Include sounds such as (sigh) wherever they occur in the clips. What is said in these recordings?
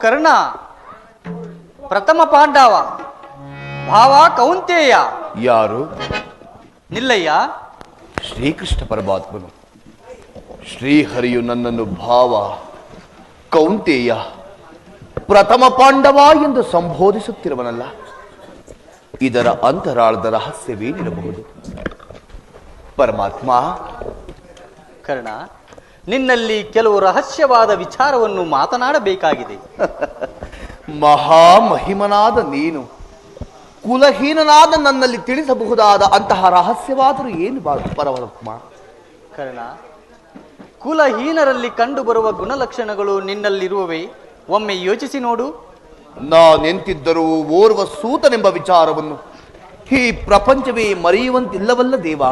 ಕರ್ಣ ಪ್ರಥಮ ಪಾಂಡವ ಭಾವ ಕೌಂತೇಯ. ಯಾರು? ನಿಲ್ಲಯ್ಯ. ಶ್ರೀಕೃಷ್ಣ ಪರಮಾತ್ಮನು. ಶ್ರೀಹರಿಯು ನನ್ನನ್ನು ಭಾವ ಕೌಂತೇಯ ಪ್ರಥಮ ಪಾಂಡವ ಎಂದು ಸಂಬೋಧಿಸುತ್ತಿರುವನಲ್ಲ. ಇದರ ಅಂತರಾಳದ ರಹಸ್ಯವೇನಿರಬಹುದು? ಪರಮಾತ್ಮ. ಕರ್ಣ ನಿನ್ನಲ್ಲಿ ಕೆಲವು ರಹಸ್ಯವಾದ ವಿಚಾರವನ್ನು ಮಾತನಾಡಬೇಕಾಗಿದೆ. (laughs) ಮಹಾಮಹಿಮನಾದ ನೀನು ಕುಲಹೀನನಾದ ನನ್ನಲ್ಲಿ ತಿಳಿಸಬಹುದಾದ ಅಂತಹ ರಹಸ್ಯವಾದರೂ ಏನು ಬಾ ಪರಮಾತ್ಮ ಕರ್ಣ ಕುಲಹೀನರಲ್ಲಿ ಕಂಡುಬರುವ ಗುಣಲಕ್ಷಣಗಳು ನಿನ್ನಲ್ಲಿರುವವೇ ಒಮ್ಮೆ ಯೋಚಿಸಿ ನೋಡು. ನಾನೆಂತಿದ್ದರೂ ಓರ್ವ ಸೂತನೆಂಬ ವಿಚಾರವನ್ನು ಈ ಪ್ರಪಂಚವೇ ಮರೆಯುವಂತಿಲ್ಲವಲ್ಲ ದೇವ.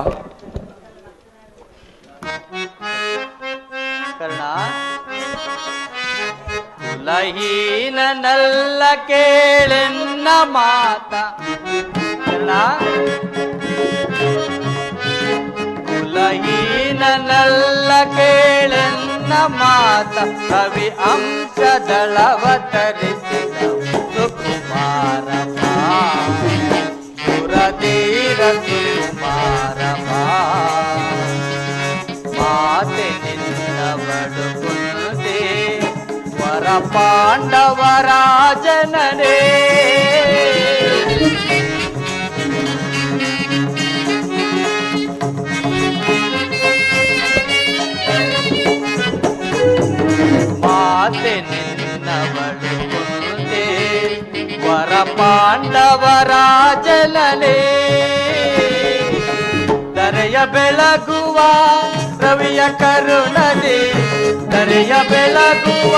కులహీన నల్ల కేళెన్న మాత కులహీన నల్ల కేళెన్న మాత కవి అంశదళవతరిసిన సుకుమారమా పురదీర సుకుమారమా మాత నిన్న ವರ ಪಾಂಡವರ ಜನನೇ ಮಾತೆ ನಿನ್ನವಳು ಕುಂದೆ ವರ ಪಾಂಡವರ ಜನನೇ ದರೆಯ ಬೆಳಗುವ ರವಿಯ ಕರುಣದಿ ದರೆಯ ಬೆಳಗುವ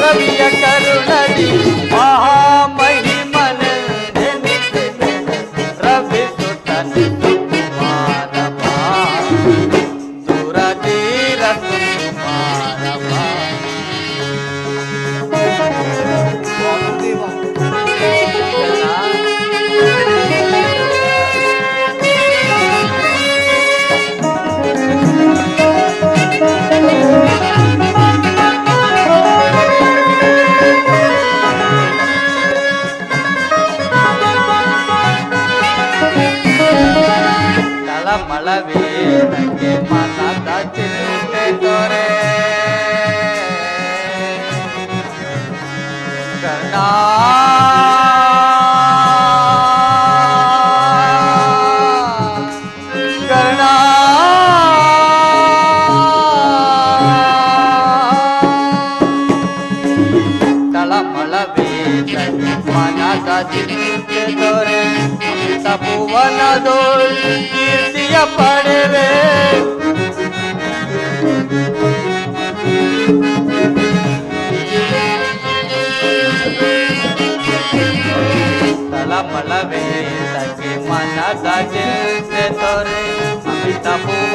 ರವಿಯ ಕರುಣದಿ ಮಹಾಮಹಿಮನ ತಳಮಳವೇನಕ್ಕೆ ಮನದ ಚಿಂತೆ ದೊರೆ ಕರ್ಣ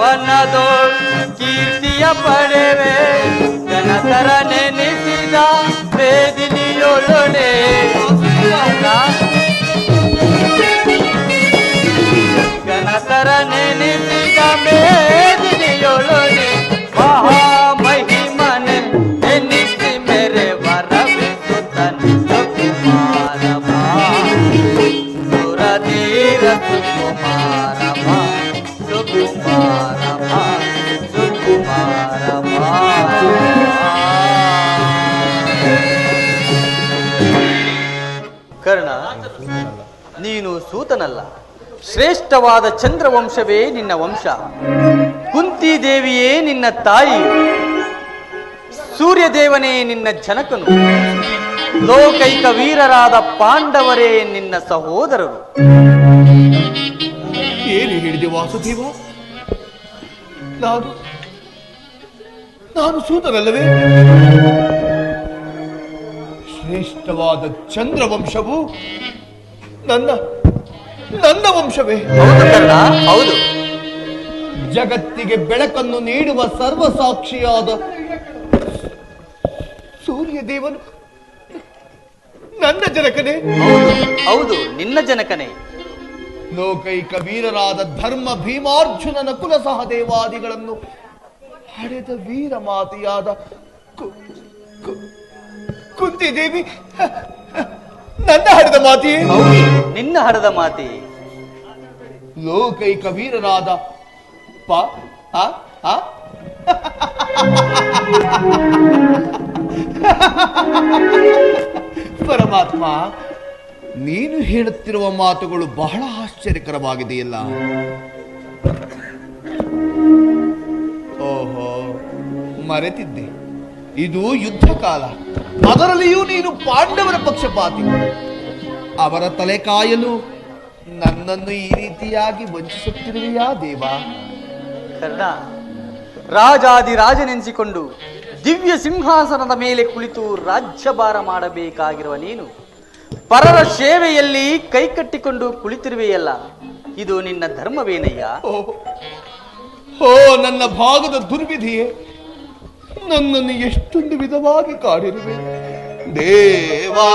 ಭುವನದೋಳ್ ಕೀರ್ತಿಯ ಪಡೆವೆ ಗಣತರ ನೆನೆಸಿದ ವೇದಿನಿಯೊಳೊಡೆ ಗಣತರ ನೆನೆಸಿದ ಮೇದಿನಿಯೊಳೊಡೆ ಕರ್ಣ, ನೀನು ಸೂತನಲ್ಲ. ಶ್ರೇಷ್ಠವಾದ ಚಂದ್ರವಂಶವೇ ನಿನ್ನ ವಂಶ. ಕುಂತಿ ದೇವಿಯೇ ನಿನ್ನ ತಾಯಿ. ಸೂರ್ಯದೇವನೇ ನಿನ್ನ ಜನಕನು. ಲೋಕೈಕ ವೀರರಾದ ಪಾಂಡವರೇ ನಿನ್ನ ಸಹೋದರರು. ಏನು ಹೇಳಿದೆ ವಾಸುದೇವ? ನಾನು ಸೂತನಲ್ಲವೇ? ಶ್ರೇಷ್ಠವಾದ ಚಂದ್ರವಂಶವು ನನ್ನ ನನ್ನ ವಂಶವೇ. ಹೌದು ಜಗತ್ತಿಗೆ ಬೆಳಕನ್ನು ನೀಡುವ ಸರ್ವಸಾಕ್ಷಿಯಾದ ಸೂರ್ಯ ದೇವನು ನನ್ನ ಜನಕನೇ. ಹೌದು ಹೌದು ನಿನ್ನ ಜನಕನೇ. ಲೋಕೈಕ ವೀರರಾದ ಧರ್ಮ ಭೀಮಾರ್ಜುನನ ಕುಲ ಸಹದೇವಾದಿಗಳನ್ನು ಹಡೆದ ವೀರ ಮಾತೆಯಾದ ಕುಂತಿದೇವಿ ನನ್ನ ಹಡೆದ ಮಾತೆಯೇ? ನಿನ್ನ ಹಡೆದ ಮಾತೆ. ಲೋಕೈಕ ವೀರನಾದ ಪ ಆ ಆ? ಪರಮಾತ್ಮ ನೀನು ಹೇಳುತ್ತಿರುವ ಮಾತುಗಳು ಬಹಳ ಆಶ್ಚರ್ಯಕರವಾಗಿದೆಯಲ್ಲ. ಓಹೋ ಮರೆತಿದ್ದೆ. ಇದು ಯುದ್ಧ ಕಾಲ. ಅದರಲ್ಲಿಯೂ ನೀನು ಪಾಂಡವರ ಪಕ್ಷಪಾತಿ. ಅವರ ತಲೆ ಕಾಯಲು ನನ್ನನ್ನು ಈ ರೀತಿಯಾಗಿ ವಂಚಿಸುತ್ತಿರುವೆಯಾ ದೇವ? ಕರ್ಣ ರಾಜಾದಿ ರಾಜನೆನಿಸಿಕೊಂಡು ದಿವ್ಯ ಸಿಂಹಾಸನದ ಮೇಲೆ ಕುಳಿತು ರಾಜ್ಯಭಾರ ಮಾಡಬೇಕಾಗಿರುವ ನೀನು ಪರರ ಸೇವೆಯಲ್ಲಿ ಕೈಕಟ್ಟಿಕೊಂಡು ಕುಳಿತಿರುವೆಯಲ್ಲ ಇದು ನಿನ್ನ ಧರ್ಮವೇನಯ್ಯ? ಓ ಓ ನನ್ನ ಭಾಗದ ದುರ್ವಿಧಿಯೇ ನನ್ನನ್ನು ಎಷ್ಟೊಂದು ವಿಧವಾಗಿ ಕಾಡಿರುವೆ. ದೇವಾ!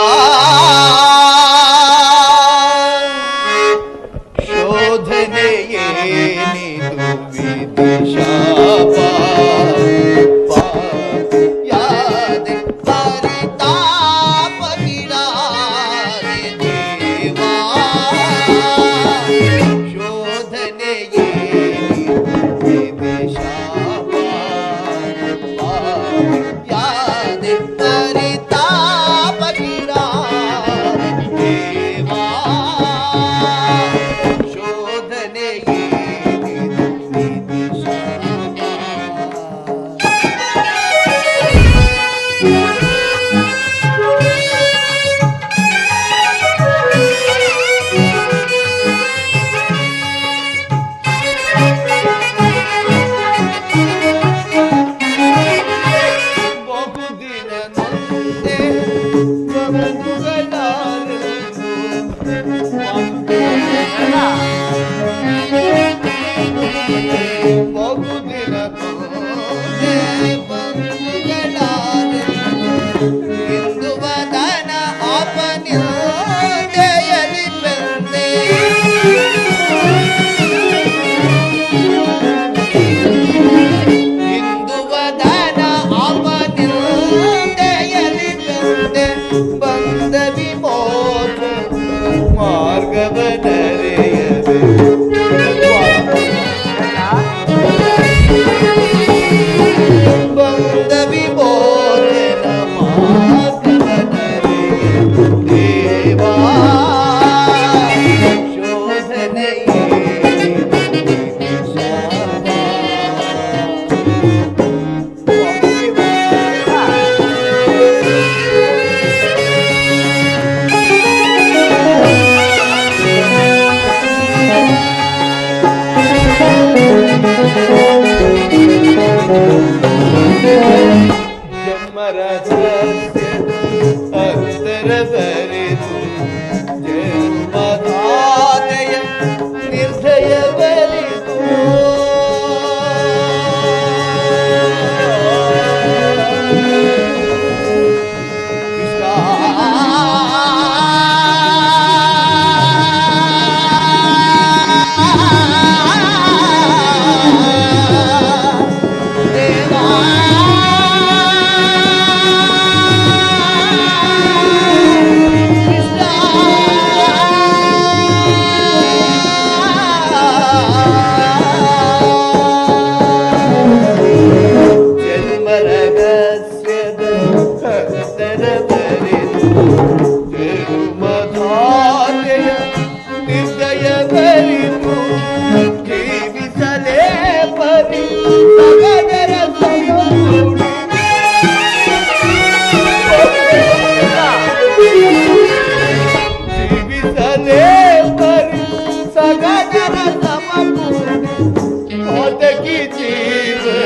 一起子。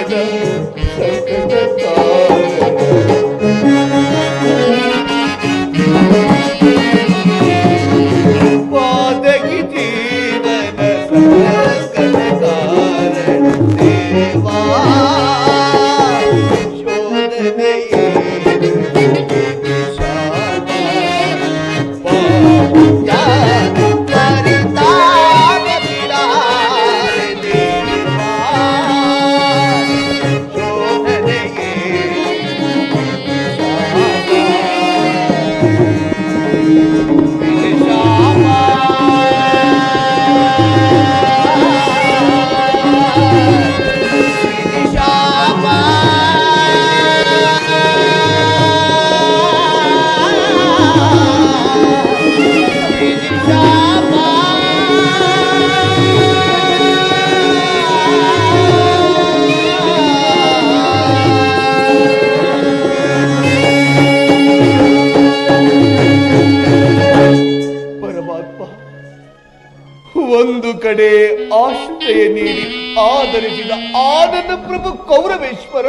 ಆನಂದ ಪ್ರಭು ಕೌರವೇಶ್ವರ.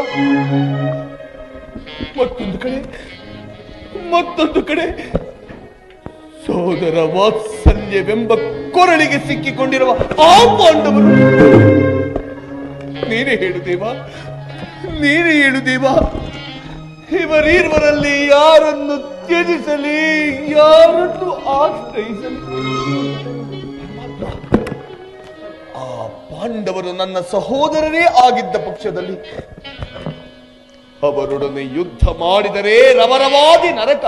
ಮತ್ತೊಂದು ಕಡೆ ಮತ್ತೊಂದು ಕಡೆ, ಸೋದರ ವಾತ್ಸಲ್ಯವೆಂಬ ಕೊರಳಿಗೆ ಸಿಕ್ಕಿಕೊಂಡಿರುವ ಆ ಪಾಂಡವರು. ನೀನೇ ಹೇಳು ದೇವ, ನೀನೇ ಹೇಳು ದೇವ, ಇವರೀರ್ವರಲ್ಲಿ ಯಾರನ್ನು ತ್ಯಜಿಸಲಿ, ಯಾರನ್ನು ಆಶ್ರಯಿಸಲಿ? ಪಾಂಡವರು ನನ್ನ ಸಹೋದರರೇ ಆಗಿದ್ದ ಪಕ್ಷದಲ್ಲಿ ಅವರೊಡನೆ ಯುದ್ಧ ಮಾಡಿದರೆ ರವರವಾದಿ ನರಕ.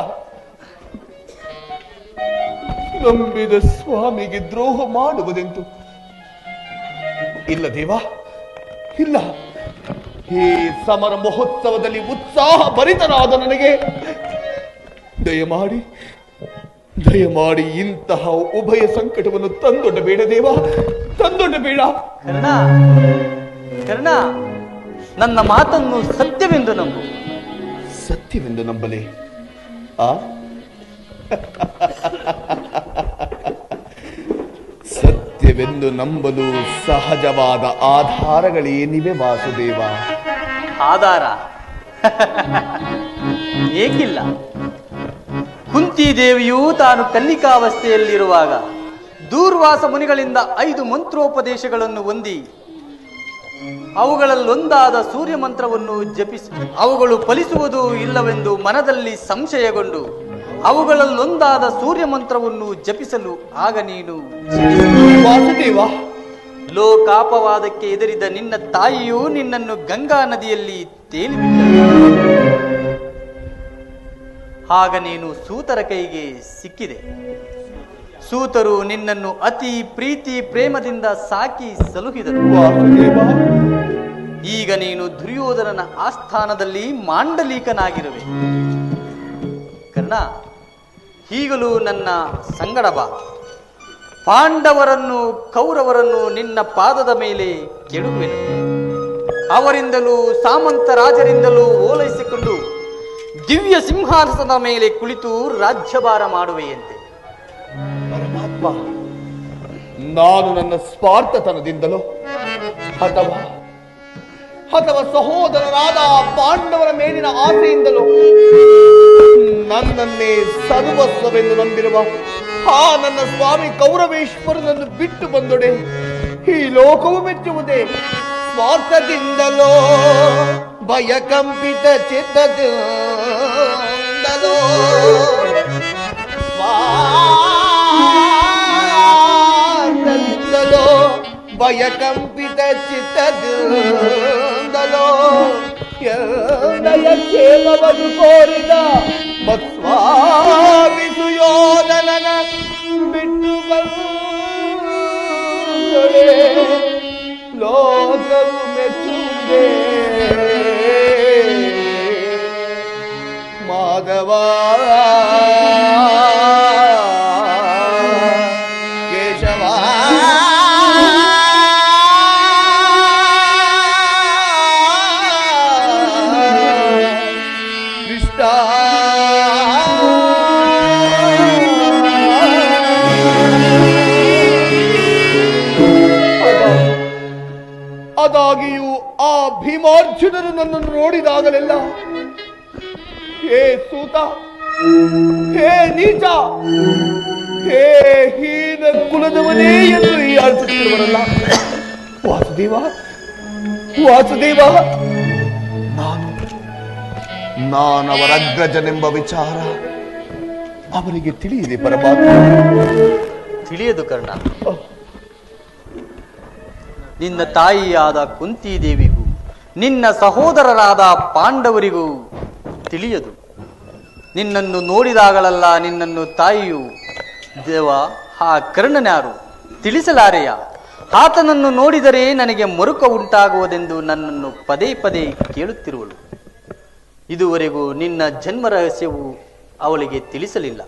ನಂಬಿದ ಸ್ವಾಮಿಗೆ ದ್ರೋಹ ಮಾಡುವುದೆಂತು? ಇಲ್ಲ ದೇವಾ, ಇಲ್ಲ. ಈ ಸಮರ ಮಹೋತ್ಸವದಲ್ಲಿ ಉತ್ಸಾಹ ಭರಿತನಾದ ನನಗೆ ದಯಮಾಡಿ ದಯಮಾಡಿ ಇಂತಹ ಉಭಯ ಸಂಕಟವನ್ನು ತಂದೊಡ್ಡಬೇಡ ದೇವ ತಂದೊಡ್ಡಬೇಡ ಕರ್ಣ ಕರ್ಣ ನನ್ನ ಮಾತನ್ನು ಸತ್ಯವೆಂದು ನಂಬು. ಸತ್ಯವೆಂದು ನಂಬಲಿ? ಆ? ಸತ್ಯವೆಂದು ನಂಬಲು ಸಹಜವಾದ ಆಧಾರಗಳೇನಿವೆ ವಾಸುದೇವ. ಆಧಾರ? ಏಕಿಲ್ಲ. ಕುಂತಿದೇವಿಯು ತಾನು ಕನ್ನಿಕಾವಸ್ಥೆಯಲ್ಲಿರುವಾಗ ದೂರ್ವಾಸ ಮುನಿಗಳಿಂದ ಐದು ಮಂತ್ರೋಪದೇಶಗಳನ್ನು ಹೊಂದಿ ಅವುಗಳಲ್ಲೊಂದಾದ ಸೂರ್ಯ ಮಂತ್ರವನ್ನು ಜಪಿಸಿ ಅವುಗಳು ಫಲಿಸುವುದು ಇಲ್ಲವೆಂದು ಮನದಲ್ಲಿ ಸಂಶಯಗೊಂಡು ಅವುಗಳಲ್ಲೊಂದಾದ ಸೂರ್ಯ ಮಂತ್ರವನ್ನು ಜಪಿಸಲು ಆಗ ನೀನು ವಾಸುದೇವ. ಲೋಕಾಪವಾದಕ್ಕೆ ಎದುರಿದ ನಿನ್ನ ತಾಯಿಯು ನಿನ್ನನ್ನು ಗಂಗಾ ನದಿಯಲ್ಲಿ ತೇಲಿಬಿಟ್ಟಳು. ಆಗ ನೀನು ಸೂತರ ಕೈಗೆ ಸಿಕ್ಕಿದೆ. ಸೂತರು ನಿನ್ನನ್ನು ಅತಿ ಪ್ರೀತಿ ಪ್ರೇಮದಿಂದ ಸಾಕಿ ಸಲುಹಿದರು. ಈಗ ನೀನು ದುರ್ಯೋಧನನ ಆಸ್ಥಾನದಲ್ಲಿ ಮಾಂಡಲೀಕನಾಗಿರುವೆ. ಕರ್ಣ ಈಗಲೂ ನನ್ನ ಸಂಗಡ ಬಾ. ಪಾಂಡವರನ್ನು, ಕೌರವರನ್ನು ನಿನ್ನ ಪಾದದ ಮೇಲೆ ಕೆಡುವೆನು ಅವರಿಂದಲೂ, ಸಾಮಂತ ರಾಜರಿಂದಲೂ ಓಲೈಸಿಕೊಂಡು ದಿವ್ಯ ಸಿಂಹಾಸನದ ಮೇಲೆ ಕುಳಿತು ರಾಜ್ಯಭಾರ ಮಾಡುವೆಯಂತೆ. ಪರಮಾತ್ಮ, ನಾನು ನನ್ನ ಸ್ವಾರ್ಥತನದಿಂದಲೋ ಅಥವಾ ಅಥವಾ ಸಹೋದರರಾದ ಪಾಂಡವರ ಮೇಲಿನ ಆಸೆಯಿಂದಲೋ ನನ್ನನ್ನೇ ಸರ್ವಸ್ವವೆಂದು ನಂಬಿರುವ ಆ ನನ್ನ ಸ್ವಾಮಿ ಕೌರವೇಶ್ವರನನ್ನು ಬಿಟ್ಟು ಬಂದೊಡೆ ಈ ಲೋಕವು ಮೆಚ್ಚುವುದೇ ಸ್ವಾರ್ಥದಿಂದಲೋ. ಭಯಕಂಪಿತ ಚಿತ್ತದಿಂದಲೋ ಸ್ವಾರ್ಥದಿಂದಲೋ ಭಯಕಂಪಿತ ಚಿತ್ತದಿಂದಲೋ ಎನ್ನಯ ಕ್ಷೇಮವನ್ನು ಕೋರಿದ ಮತ್ಸ್ವಾಮಿ ಸುಯೋಧನನ ಬಿಟ್ಟು ಬಂದೊಡೆ ಮಾಧವ ಅದಾಗಿಯೂ ಆ ಭೀಮಾರ್ಜುನರು ನನ್ನನ್ನು ನೋಡಿದಾಗಲೆಲ್ಲ ಹೇ ಸೂತ, ಹೇ ನೀಚ, ಹೇ ಹೀನ ಕುಲದವನೇ ಎಂದು ಹೀಯಾಳಿಸುತ್ತಿರುವರಲ್ಲ ವಾಸುದೇವ ವಾಸುದೇವ, ನಾನು ನಾನವರ ಅಗ್ರಜನೆಂಬ ವಿಚಾರ ಅವರಿಗೆ ತಿಳಿಯಿದೆ ಪರಮಾತ್ಮ. ತಿಳಿಯದು ಕರ್ಣ. ನಿನ್ನ ತಾಯಿಯಾದ ಕುಂತಿದೇವಿಗೂ, ನಿನ್ನ ಸಹೋದರರಾದ ಪಾಂಡವರಿಗೂ ತಿಳಿಯದು. ನಿನ್ನನ್ನು ನೋಡಿದಾಗಳಲ್ಲ ನಿನ್ನನ್ನು ತಾಯಿಯು. ದೇವ, ಆ ಕರ್ಣನ್ಯಾರು ತಿಳಿಸಲಾರೆಯ? ಆತನನ್ನು ನೋಡಿದರೆ ನನಗೆ ಮರುಕ ಉಂಟಾಗುವುದೆಂದು ನನ್ನನ್ನು ಪದೇ ಪದೇ ಕೇಳುತ್ತಿರುವಳು. ಇದುವರೆಗೂ ನಿನ್ನ ಜನ್ಮ ರಹಸ್ಯವು ಅವಳಿಗೆ ತಿಳಿಸಲಿಲ್ಲ.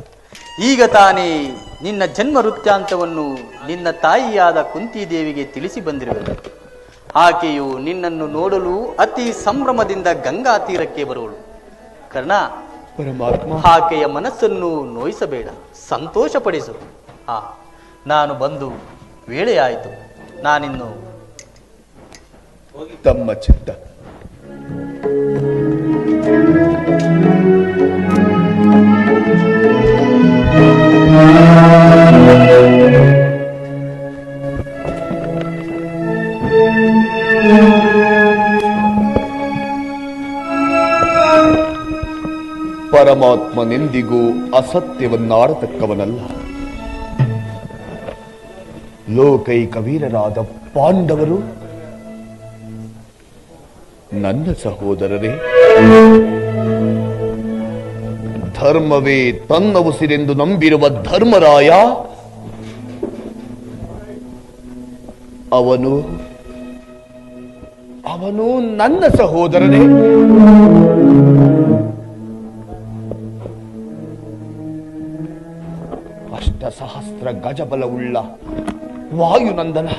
ಈಗ ತಾನೇ ನಿನ್ನ ಜನ್ಮ ವೃತ್ತಾಂತವನ್ನು ನಿನ್ನ ತಾಯಿಯಾದ ಕುಂತಿದೇವಿಗೆ ತಿಳಿಸಿ ಬಂದಿರುವಳು ಆಕೆಯು ನಿನ್ನನ್ನು ನೋಡಲು ಅತಿ ಸಂಭ್ರಮದಿಂದ ಗಂಗಾ ತೀರಕ್ಕೆ ಬರುವಳು. ಕರ್ಣ ಪರಮಾತ್ಮ. ಆಕೆಯ ಮನಸ್ಸನ್ನು ನೋಯಿಸಬೇಡ ಸಂತೋಷಪಡಿಸು. ಆ ನಾನು ಬಂದು ವೇಳೆಯಾಯಿತು ನಾನಿನ್ನು ತಮ್ಮ ಚಿತ್ತ. ಪರಮಾತ್ಮನೆಂದಿಗೂ ಅಸತ್ಯವನ್ನಾಡತಕ್ಕವನಲ್ಲ. ಲೋಕೈಕ ವೀರರಾದ ಪಾಂಡವರು. ನನ್ನ ಸಹೋದರರೇ, ಧರ್ಮವೇ ತನ್ನ ಉಸಿರೆಂದು ನಂಬಿರುವ ಧರ್ಮರಾಯ, ಅವನು ಅವನು ನನ್ನ ಸಹೋದರನೇ. ಸಹಸ್ರ ಗಜಬಲವುಳ್ಳ ವಾಯುನಂದನ,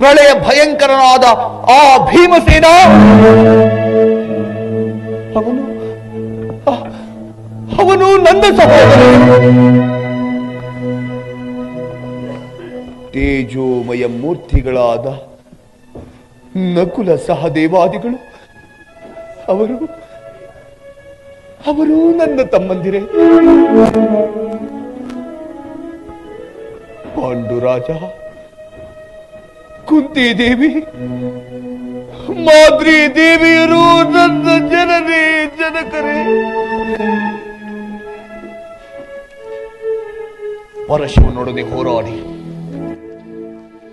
ಪ್ರಳಯ ಭಯಂಕರನಾದ ಆ ಭೀಮಸೇನ! ಅವನು ಅವನು ನನ್ನ ಸಹೋದರ! ತೇಜೋಮಯ ಮೂರ್ತಿಗಳಾದ ನಕುಲ ಸಹದೇವಾದಿಗಳು, ಅವರು ಅವರು ನನ್ನ ತಮ್ಮಂದಿರೇ! ಪಾಂಡುರಾಜ ಕುಂತಿ ದೇವಿ ಮಾದ್ರಿ ದೇವಿಯರು ನನ್ನ ಜನರೇ ಜನಕರೇ. ಪರಶಿವನೊಡನೆ ಹೋರಾಡಿ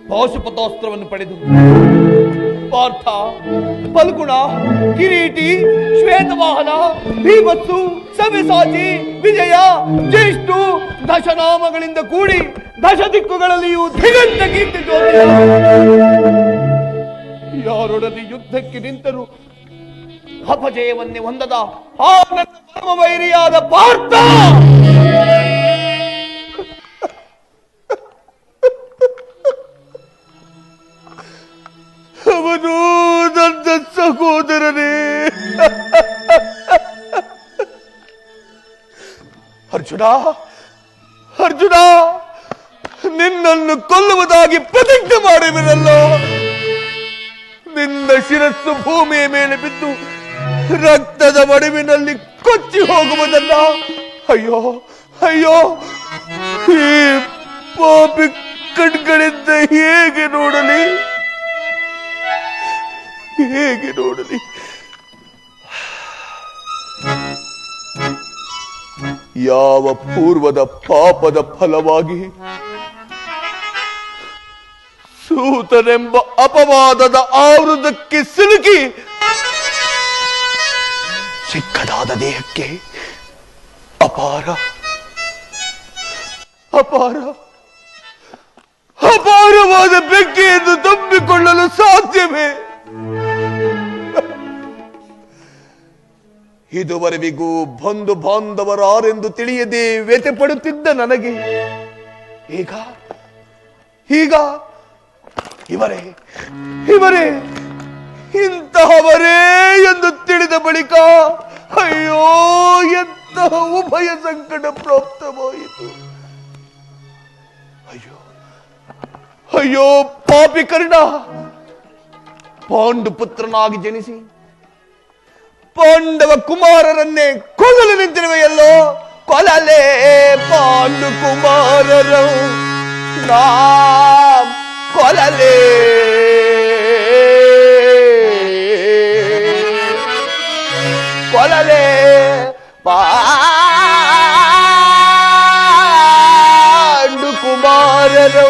ಪಾಶುಪತಾಸ್ತ್ರವನ್ನು ಪಡೆದು ಪಾರ್ಥ, ಫಲ್ಗುಣ, ಕಿರೀಟಿ, ಶ್ವೇತವಾಹನ ಭೀಮತ್ಸು ಸವಿಸಾಚಿ, ವಿಜಯ, ಜ್ಯೇಷ್ಠು, ದಶನಾಮಗಳಿಂದ ಕೂಡಿ ದಶ ದಿಕ್ಕುಗಳಲ್ಲಿಯೂ ದಿಗಂತ ಕೀರ್ತಿ ಯಾರೊಡನೆ ಯುದ್ಧಕ್ಕೆ ನಿಂತರು ಅಪಜಯವನ್ನೇ ಹೊಂದದ ಆ ನನ್ನ ಪರಮ ವೈರಿಯಾದ ಪಾರ್ಥ! ಅರ್ಜುನ ಅರ್ಜುನ, ನಿನ್ನನ್ನು ಕೊಲ್ಲುವುದಾಗಿ ಪ್ರತಿಜ್ಞೆ ಮಾಡುವಿರಲ್ಲೋ ನಿನ್ನ ಶಿರಸ್ಸು ಭೂಮಿಯ ಮೇಲೆ ಬಿದ್ದು ರಕ್ತದ ಮಡುವಿನಲ್ಲಿ ಕೊಚ್ಚಿ ಹೋಗುವುದಲ್ಲ? ಅಯ್ಯೋ ಅಯ್ಯೋ, ಈ ಪಾಪಿ ಕಣ್ಗಳಿಂದ ಹೇಗೆ ನೋಡಲಿ? ಹೇಗೆ ನೋಡಲಿ? ಯಾವ ಪೂರ್ವದ ಪಾಪದ ಫಲವಾಗಿ ಸೂತನೆಂಬ ಅಪವಾದದ ಆವೃತಕ್ಕೆ ಸಿಲುಕಿ ಸಿಕ್ಕದಾದ ದೇಹಕ್ಕೆ ಅಪಾರ ಅಪಾರ, ಅಪಾರವಾದ ಬೆಂಕಿಯನ್ನು ತುಂಬಿಕೊಳ್ಳಲು ಸಾಧ್ಯವೇ? ಇದುವರೆವಿಗೂ ಬಂಧು ಬಾಂಧವರಾರೆಂದು ತಿಳಿಯದೆ ವ್ಯತೆ ಪಡುತ್ತಿದ್ದ ನನಗೆ. ಈಗ ಈಗ, ಇವರೇ ಇವರೇ, ಇಂತಹವರೇ ಎಂದು ತಿಳಿದ ಬಳಿಕ, ಅಯ್ಯೋ, ಎಂತಹ ಉಭಯ ಸಂಕಟ ಪ್ರಾಪ್ತವಾಯಿತು. ಅಯ್ಯೋ ಅಯ್ಯೋ, ಪಾಪಿ ಕರ್ಣ ಪಾಂಡು ಪುತ್ರನಾಗಿ ಜನಿಸಿ ಪಾಂಡವ ಕುಮಾರರನ್ನೇ ಕೊಲ್ಲಲು ನಿಂತಿರುವೆಯಲ್ಲೋ? ಕೊಲಲೇ ಪಾಂಡು ಕುಮಾರರು. ನಾ ಕೊಲಲೇ ಕೊಲಲೇ ಪಾಂಡು ಕುಮಾರರು.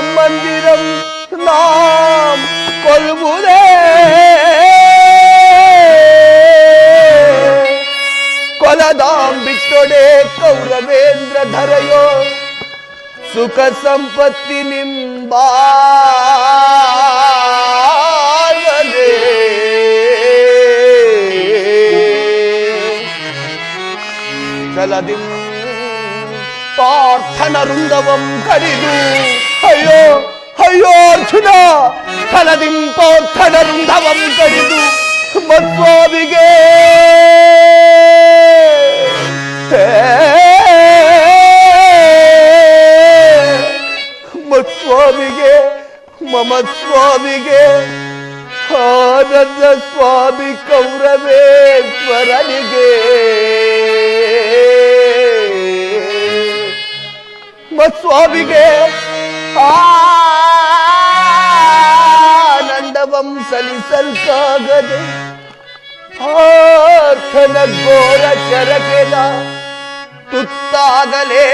ದುರದೋಳ್ ತಮ್ಮಂದಿರಂ ನಾಂ ಕೊಲ್ವುದೇ ಕೊಲದಾಂ ಬಿಟ್ಟೊಡೆ ಕೌರವೇಂದ್ರ ಧರೆಯೋ ಸುಖ ಸಂಪತ್ತಿ ನಿಂಬಾರದೆ ಚಲದಿಂ ಪಾರ್ಥನ ವೃಂದವಂ ಕಡಿದು ಅಯ್ಯೋ ಅಯ್ಯೋ ಅರ್ಜುನ ತಲದಿಂಪೋರ್ಥಗಂಧವಂ ಕಡಿದು ಮತ್ವಾವಿಗೆ ಮತ್ವಾವಿಗೆ ಮಮ ಸ್ವಾಮಿಗೆ ಆನಂದ ಸ್ವಾಮಿ ಕೌರವೇಶ್ವರನಿಗೆ. ಮತ್ಸ್ವಾಮಿಗೆ ಆನಂದವಂ ಸಲಿಸಲ್ಕಾಗದೆ ಆರ್ಥನ ಘೋರ ಚರಕೆದ ತುತ್ತಾಗಲೇ